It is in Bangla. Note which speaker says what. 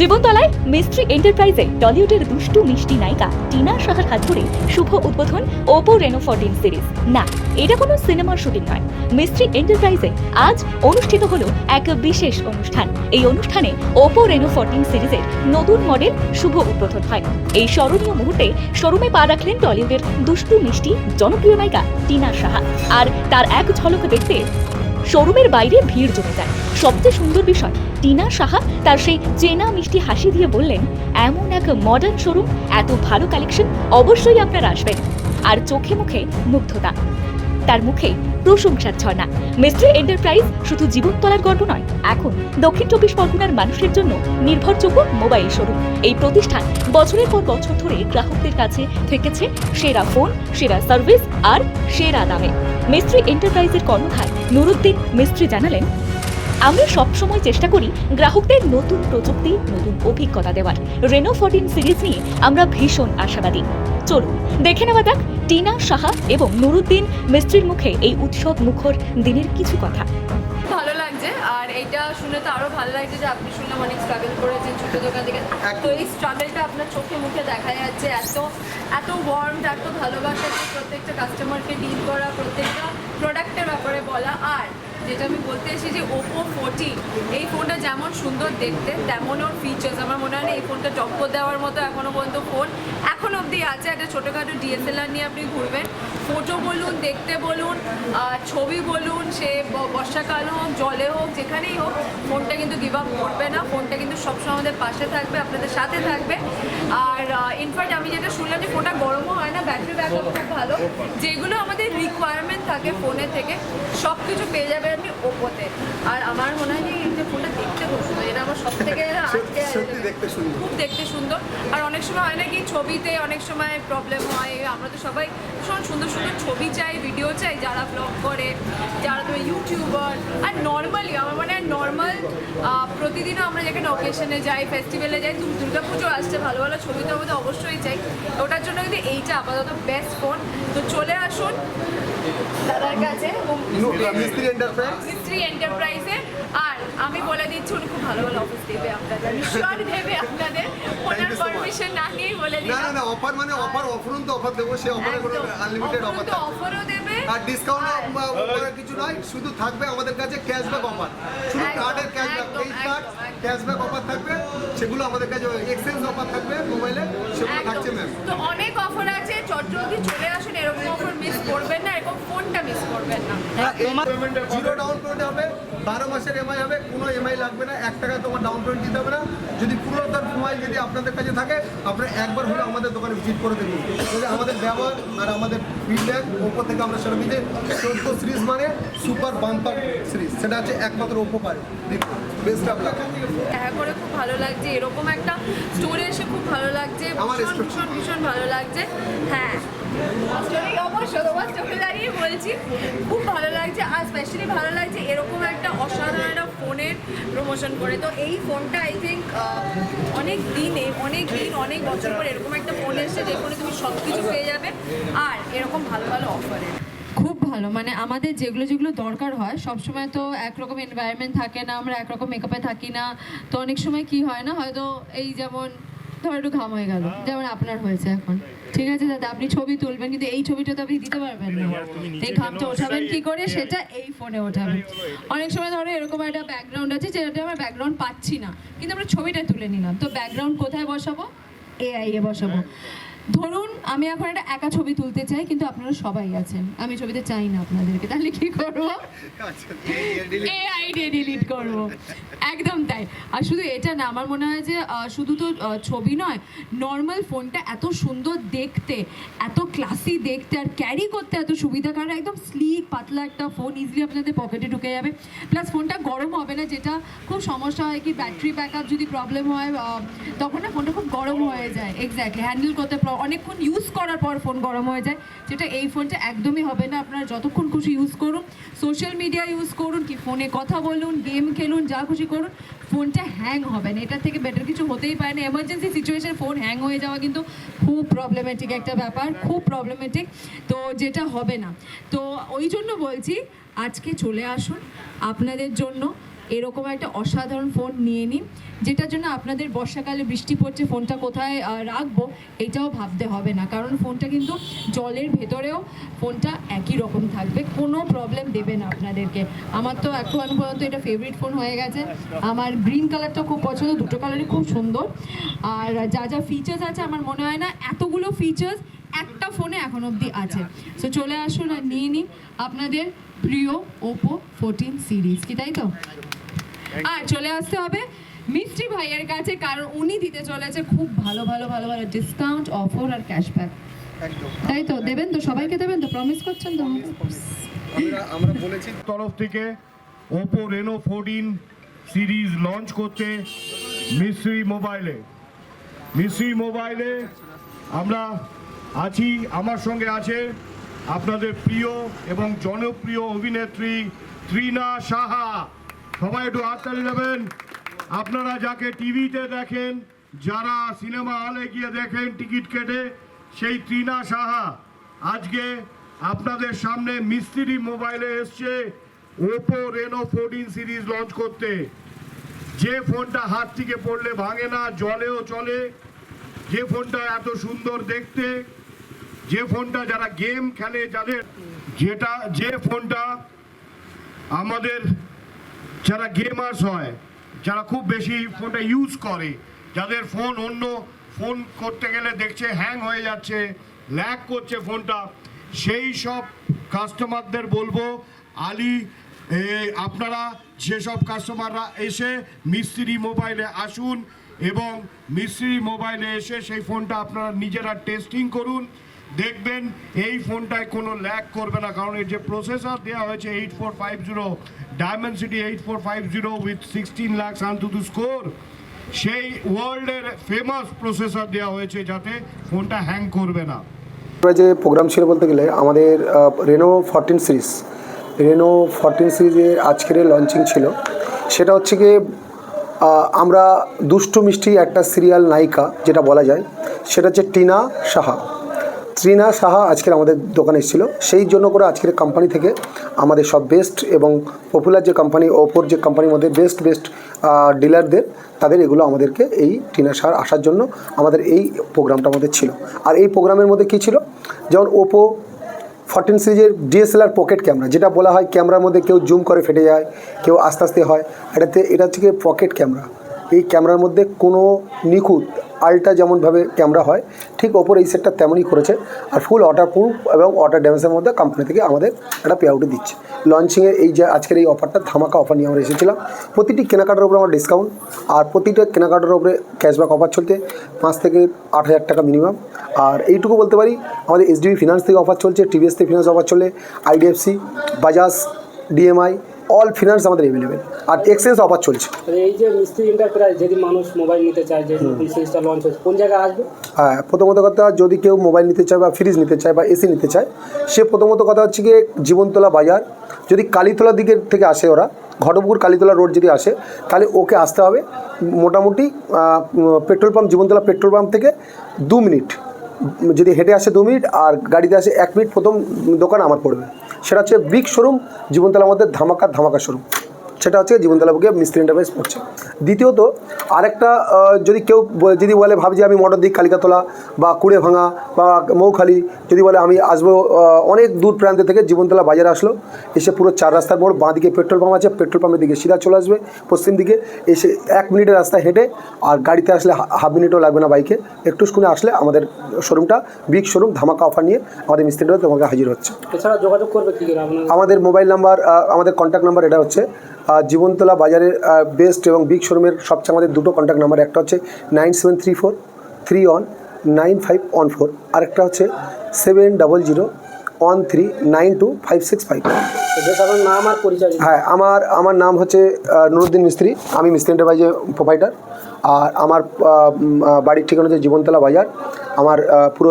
Speaker 1: জীবনতলায় মিস্ট্রি এন্টারপ্রাইজে টলিউডের দুষ্টু মিষ্টি নায়িকা টিনা সাহার হাত ধরে শুভ উদ্বোধন ওপো রেনো ফোরটিন সিরিজ। না, এটা কোনো সিনেমার শুটিং নয়। মিস্ট্রি এন্টারপ্রাইজে আজ অনুষ্ঠিত হলো এক বিশেষ অনুষ্ঠান। এই অনুষ্ঠানে ওপো রেনো ফোরটিন সিরিজের নতুন মডেল শুভ উদ্বোধন হয়। এই স্মরণীয় মুহূর্তে শোরুমে পা রাখলেন টলিউডের দুষ্টু মিষ্টি, জনপ্রিয় নায়িকা টিনা সাহা। আর তার এক ঝলক দেখতে শোরুমের বাইরে ভিড় জমে যায়। সবচেয়ে সুন্দর বিষয়, টিনা সাহা তার সেই চেনা মিষ্টি হাসি দিয়ে বললেন, এমন এক মডার্ন শোরুম এত ভালো কালেকশন অবশ্যই আপনারা আসবেন আর চোখে মুখে মুগ্ধতা। তার মুখে প্রশংসার ঝর্ণা। মিস্ট্রি এন্টারপ্রাইজ শুধু জীবনতলার গর্ব নয়, এখন দক্ষিণ চব্বিশ পরগনার মানুষের জন্য নির্ভরযোগ্য মোবাইল শোরুম এই প্রতিষ্ঠান বছরের পর বছর ধরে গ্রাহকদের কাছে থেকেছে সেরা ফোন সেরা সার্ভিস আর সেরা দামে। মিস্ট্রি এন্টারপ্রাইজের কর্ণধার নুরুদ্দিন মিস্ত্রি জানালেন আমরা সবসময় চেষ্টা করি গ্রাহকদের নতুন প্রযুক্তি, নতুন অভিজ্ঞতা দেওয়ার। রেনো ফোরটিন সিরিজ নিয়ে আমরা ভীষণ আশাবাদী। চলুন, দেখে নেওয়া যাক টিনা সাহা এবং নুরুদ্দিন মিস্ত্রির মুখে এই উৎসব মুখর দিনের কিছু কথা।
Speaker 2: ভালো লাগছে, আর এইটা শুনে তো আরও ভালো লাগছে যে আপনি শুনলাম অনেক স্ট্রাগল করেছেন ছোট দোকান থেকে। তো এই স্ট্রাগলটা আপনার চোখে মুখে দেখা যাচ্ছে, এত এত ওয়ার্ম এত ভালোবাসা প্রত্যেকটা কাস্টমারকে ডিল করা, প্রত্যেকটা প্রোডাক্টের ব্যাপারে বলা। আর যেটা আমি বলতে এসেছি যে ওপো ফোরটিন এই ফোনটা যেমন সুন্দর দেখতে তেমন ওর ফিচার্স আমার মনে হয় না এই ফোনটা টক্কর দেওয়ার মতো এখনও পর্যন্ত ফোন এখন অবধি আছে। একটা ছোটোখাটো ডিএসএলআর নিয়ে আপনি ঘুরবেন। ফটো বলুন, দেখতে বলুন ছবি বলুন, সে বর্ষাকাল হোক, জলে হোক, যেখানেই হোক ফোনটা কিন্তু গিভ আপ করবে না। ফোনটা কিন্তু সবসময় আমাদের পাশে থাকবে, আপনাদের সাথে থাকবে। আর ইনফ্যাক্ট আমি যেটা শুনলাম যে ফোনটা গরমও হয় না ব্যাটারি ব্যাকআপ খুব ভালো যেগুলো আমাদের রিকোয়ারমেন্ট থাকে ফোনে থেকে সব কিছু পেয়ে যাবে আপনি ওপোতে আর আমার মনে হয় যে ফোনটা দেখতে খুব সুন্দর এটা আমার সব থেকে খুব দেখতে সুন্দর। আর অনেক সময় হয় না কি ছবিতে অনেক সময় প্রবলেম হয় আমরা তো সবাই ভীষণ সুন্দর সুন্দর ছবি চাই ভিডিও চাই যারা ব্লগ করে যারা তুমি ইউটিউবার আর নর্মালি আমার মনে হয় নর্মাল প্রতিদিনও আমরা যেখানে অকেশনে যাই ফেস্টিভ্যালে যাই দু- দুর্গাপুজো আসছে ভালো ভালো ছবি তো আমাদের অবশ্যই চাই। ওটার জন্য কিন্তু এইটা আপাতত বেস্ট ফোন তো চলে আসুন দাদার কাছে
Speaker 3: মিস্ত্রি এন্টারপ্রাইজ
Speaker 2: আর আমি বলে দিচ্ছি উনি খুব ভালো ভালো অফিস দেবে আপনাদের। আমি শিওর দেবে আপনাদের। ওনার. পারমিশন না নিয়েই বলে
Speaker 3: না না না অফার মানে অফার অফারুন তো অফার দেবো। সে অফারে কোনো আনলিমিটেড অফার থাকবে।
Speaker 2: অফারও দেবে।
Speaker 3: আর ডিসকাউন্ট অফার কিছু নয় শুধু থাকবে আমাদের কাছে ক্যাশব্যাক অফার শুধু কার্ডের ক্যাশব্যাক এই কার্ড। ক্যাশব্যাক অফার থাকবে। সেগুলো আমাদের কাছে এক্সচেঞ্জ অফার থাকবে মোবাইলে সেগুলো থাকছে ম্যাম
Speaker 2: তো অনেক অফার আছে চটজলদি চলে আসুন এরকম অফার মিস করবেন না এরকম ফোনটা মিস করবেন না।
Speaker 3: জিরো ডাউন পেমেন্ট হবে বারো মাসের এমআই হবে কোনো এমআই লাগবে না এক টাকা তোমার ডাউন পেমেন্ট দিতে হবে না। যদি পুরো তার মোবাইল যদি আপনাদের কাছে থাকে আপনারা একবার হলে আমাদের দোকানে ভিজিট করে দেখুন তাহলে আমাদের ব্যবহার আর আমাদের ফিডব্যাক ওপো থেকে আমরা সেটা দিতে চোদ্দ সিরিজ মানে সুপার বাম্পার সিরিজ সেটা হচ্ছে একমাত্র ওপো পারে। দেখুন। বেস্ট অফ লাক
Speaker 2: দেখা করে খুব ভালো লাগছে। এরকম একটা স্টোরে এসে খুব ভালো লাগছে। ভীষণ ভীষণ ভালো লাগছে। হ্যাঁ। Story তোমার চোখে দাঁড়িয়ে বলছি। খুব ভালো লাগছে। আর স্পেশালি ভালো লাগছে এরকম একটা অসাধারণ একটা ফোনের প্রমোশন করে। তো এই ফোনটা আই থিঙ্ক অনেক দিনে অনেক দিন অনেক বছর পর এরকম একটা ফোন এসছে যে ফোনে তুমি সব কিছু পেয়ে যাবে। আর এরকম ভালো ভালো অফারে
Speaker 4: ভালো। মানে আমাদের যেগুলো যেগুলো দরকার হয় সবসময় তো একরকম এনভায়রনমেন্ট থাকে না আমরা একরকম মেকআপে থাকি না। তো অনেক সময় কি হয় না হয়তো এই যেমন ধর একটু ঘাম হয়ে গেল যেমন আপনার হয়েছে এখন। ঠিক আছে দাদা আপনি ছবি তুলবেন কিন্তু এই ছবিটা তো আপনি দিতে পারবেন না। এই ঘামটা ওঠাবেন কি করে সেটা এই ফোনে ওঠাবেন। অনেক সময় ধরো এরকম একটা ব্যাকগ্রাউন্ড আছে যেটা আমরা ব্যাকগ্রাউন্ড পাচ্ছি না। কিন্তু আমরা ছবিটা তুলে নিলাম। তো ব্যাকগ্রাউন্ড কোথায় বসাবো? এআই এ বসাবো। ধরুন আমি এখন একটা একা ছবি তুলতে চাই কিন্তু আপনারা সবাই আছেন। আমি ছবিতে চাই না আপনাদেরকে। তাহলে কি করব? এআই দিয়ে ডিলিট করব। একদম তাই। আর শুধু এটা না, আমার মনে হয় যে শুধু তো ছবি নয় নর্মাল ফোনটা এত সুন্দর দেখতে, এত ক্লাসি দেখতে আর ক্যারি করতে এত সুবিধা। কারণ একদম স্লিক পাতলা একটা ফোন ইজিলি আপনাদের পকেটে ঢুকে যাবে। প্লাস ফোনটা গরম হবে না, যেটা খুব সমস্যা হয় কি ব্যাটারি ব্যাকআপ যদি প্রবলেম হয় তখন না ফোনটা খুব গরম হয়ে যায়। এক্স্যাক্টলি হ্যান্ডেল করতে অনেকক্ষণ ইউজ করার পর ফোন গরম হয়ে যায়। যেটা এই ফোনটা একদমই হবে না, আপনারা যতক্ষণ খুশি ইউজ করুন। সোশ্যাল মিডিয়া ইউজ করুন, কি ফোনে কথা বলুন গেম খেলুন, যা খুশি করুন। ফোনটা হ্যাং হবে না। এটার থেকে বেটার কিছু হতেই পারে না। এমার্জেন্সি সিচুয়েশন ফোন হ্যাং হয়ে যাওয়া কিন্তু খুব প্রবলেমেটিক একটা ব্যাপার, খুব প্রবলেমেটিক তো যেটা হবে না। তো ওই জন্য বলছি, আজকে চলে আসুন আপনাদের জন্য।
Speaker 2: এরকম একটা অসাধারণ ফোন নিয়ে নিন, যেটার জন্য আপনাদের বর্ষাকালে বৃষ্টি পড়ছে ফোনটা কোথায় রাখব, এটাও ভাবতে হবে না। কারণ ফোনটা কিন্তু জলের ভেতরেও ফোনটা একই রকম থাকবে, কোনো প্রবলেম দেবে না আপনাদেরকে। আমার তো এখন পর্যন্ত এটা ফেভারিট ফোন হয়ে গেছে। আমার গ্রিন কালারটা খুব পছন্দ, দুটো কালারই খুব সুন্দর। আর যা যা ফিচার্স আছে, আমার মনে হয় না, এতগুলো ফিচার্স একটা ফোনে এখন অবধি আছে। সো চলে আসুন আর নিয়ে নিন আপনাদের প্রিয় ওপো ফোরটিন সিরিজ কি তাই তো? আর চলে আসতে হবে মিস্ত্রি ভাইয়ের কাছে কারণ উনি দিতে চলেছে খুব ভালো ভালো ভালো ভালো ডিসকাউন্ট অফার আর ক্যাশব্যাক তাই তো? দেবেন তো? সবাইকে দেবেন তো? প্রমিস করছেন তো?
Speaker 3: আমরা আমরা বলেছি
Speaker 4: তরফ থেকে Oppo Reno fourteen series launch করতে মিস্ত্রি মোবাইলে। মিস্ত্রি মোবাইলে আমরা আছি, আমার সঙ্গে আছে আপনাদের প্রিয় এবং জনপ্রিয় অভিনেত্রী ত্রিনা সাহা। সবাই একটু হাততালি দেবেন। আপনারা যাকে টিভিতে দেখেন, যারা সিনেমা হলে গিয়ে দেখেন টিকিট কেটে, সেই ত্রিনা সাহা। আজকে আপনাদের সামনে মিস্ত্রি মোবাইলে এসছে Oppo Reno fourteen series launch করতে। যে ফোনটা হাত থেকে পড়লে ভাঙে না, জলেও চলে। যে ফোনটা এত সুন্দর দেখতে যে ফোনটা যারা গেম খেলে যাদের, যেটা, যে ফোনটা আমাদের যারা গেমার্স হয়, যারা খুব বেশি ফোনটা ইউজ করে, যাদের ফোন অন্য ফোন করতে গেলে দেখছে হ্যাং হয়ে যাচ্ছে ল্যাক করছে ফোনটা, সেই সব কাস্টমারদের বলব, আলি আপনারা যেসব কাস্টমাররা এসে মিস্ত্রি মোবাইলে আসুন এবং মিস্ত্রি মোবাইলে এসে সেই ফোনটা আপনারা নিজেরা টেস্টিং করুন। দেখবেন এই ফোনটায় কোনো ল্যাগ করবে না, কারণ এর যে প্রসেসর দেওয়া হয়েছে eight four five zero diamond city eight four five zero with sixteen lakh AnTuTu score সেই ওয়ার্ল্ডের ফেমাস প্রসেসর দেওয়া হয়েছে যাতে ফোনটা হ্যাং করবে না।
Speaker 5: যে প্রোগ্রাম ছিল বলতে গেলে, আমাদের Reno fourteen series Reno fourteen সিরিজের আজকের লঞ্চিং ছিল। সেটা হচ্ছে গিয়ে আমরা দুষ্টু মিষ্টি একটা সিরিয়াল নায়িকা, যেটা বলা যায়, সেটা হচ্ছে টিনা সাহা। ত্রিনা সাহা আজকের আমাদের দোকানে এসেছিল। সেই জন্য করে আজকের কোম্পানি থেকে আমাদের সব বেস্ট এবং পপুলার যে কোম্পানি ওপোর যে কোম্পানির মধ্যে বেস্ট বেস্ট ডিলারদের তাদের এগুলো আমাদেরকে এই টিনা সার আসার জন্য আমাদের এই প্রোগ্রামটা আমাদের ছিল। আর এই প্রোগ্রামের মধ্যে কী ছিল? যেমন ওপো ফর্টিন সিরিজের ডিএসএলআর পকেট ক্যামেরা যেটা বলা হয় ক্যামেরার মধ্যে কেউ জুম করে ফেটে যায়, কেউ আস্তে আস্তে হয়, এটাতে, এটা হচ্ছে পকেট ক্যামেরা এই ক্যামেরার মধ্যে কোনো নিখুঁত আলট্রা যেমনভাবে ক্যামেরা হয়, ঠিক ওপর এই সেটটা তেমনই করেছে আর ফুল ওয়াটার প্রুফ এবং ওয়াটার ড্যামেজের মধ্যে কোম্পানি থেকে আমাদের একটা পে আউটে দিচ্ছে লঞ্চিংয়ের এই যে আজকের এই অফারটা ধামাকা অফার নিয়ে আমরা এসেছিলাম। প্রতিটি কেনাকাটার উপরে আমার ডিসকাউন্ট আর প্রতিটা কেনাকাটার উপরে ক্যাশব্যাক অফার চলছে, পাঁচ থেকে আট হাজার টাকা মিনিমাম আর এইটুকু বলতে পারি, আমাদের এইচডিবি ফিনান্স থেকে অফার চলছে টিভিএস থেকে ফিনান্স অফার চলে IDFC Bajaj DMI all finance আমাদের অ্যাভেলেবেল আর এক্সচেঞ্জ অফার চলছে।
Speaker 6: এই যে মিস্ত্রি এন্টারপ্রাইজ যদি মানুষ মোবাইল নিতে চায় যে নতুন সিরিজটা লঞ্চ হচ্ছে কোন জায়গায় আসবে?
Speaker 5: হ্যাঁ প্রথমত কথা যদি কেউ মোবাইল নিতে চায় বা ফ্রিজ নিতে চায় বা এসি নিতে চায় সে প্রথমত কথা হচ্ছে গিয়ে জীবনতলা বাজার। যদি কালীতলা দিকের থেকে আসে ওরা ঘটপুকুর কালীতলা রোড যদি আসে তাহলে ওকে আসতে হবে। মোটামুটি petrol pump Jibantala petrol pump থেকে দু মিনিট। যদি হেঁটে আসে দু মিনিট আর গাড়িতে আসে এক মিনিট, প্রথম দোকান আমার পড়বে। সেটা হচ্ছে বিগ শোরুম, জীবনতলার মধ্যে ধামাকা ধামাকা শোরুম। সেটা হচ্ছে জীবনতলা বুকে মিস্ত্রি এন্টারপ্রাইজ পড়ছে দ্বিতীয়ত আরেকটা যদি কেউ যদি বলে ভাবছি আমি মোটর দিক কালিকাতলা বা কুড়ে ভাঙা বা মৌখালি যদি বলে আমি আসব অনেক দূর প্রান্ত থেকে জীবনতলা বাজারে আসলো এসে পুরো চার রাস্তার মোড় বাঁ দিকে পেট্রোল পাম্প আছে পেট্রোল পাম্পের দিকে সিধা চলে আসবে পশ্চিম দিকে এসে এক মিনিটের রাস্তা হেঁটে আর গাড়িতে আসলে হাফ মিনিটও লাগবে না বাইকে একটু শুনে আসলে আমাদের শোরুমটা বিগ শোরুম ধামাকা অফার নিয়ে আমাদের মিস্ত্রিটা তোমাকে হাজির হচ্ছে।
Speaker 6: এছাড়া যোগাযোগ করবে কী
Speaker 5: আমাদের মোবাইল নাম্বার আমাদের কন্ট্যাক্ট নাম্বার এটা হচ্ছে জীবনতলা বাজারের বেস্ট এবং বিগ শোরুমের সবচেয়ে আমাদের দুটো কন্ট্যাক্ট নাম্বার একটা হচ্ছে nine seven three four three one nine five one four আরেকটা হচ্ছে seven double zero one three nine two five six five
Speaker 6: নাম আর পরিচয়
Speaker 5: হ্যাঁ আমার আমার নাম হচ্ছে নুরুদ্দিন মিস্ত্রি আমি মিস্ত্রি এন্টারপ্রাইজের প্রোভাইডার আর আমার বাড়ির ঠিকানা হচ্ছে জীবনতলা বাজার। আমার পুরো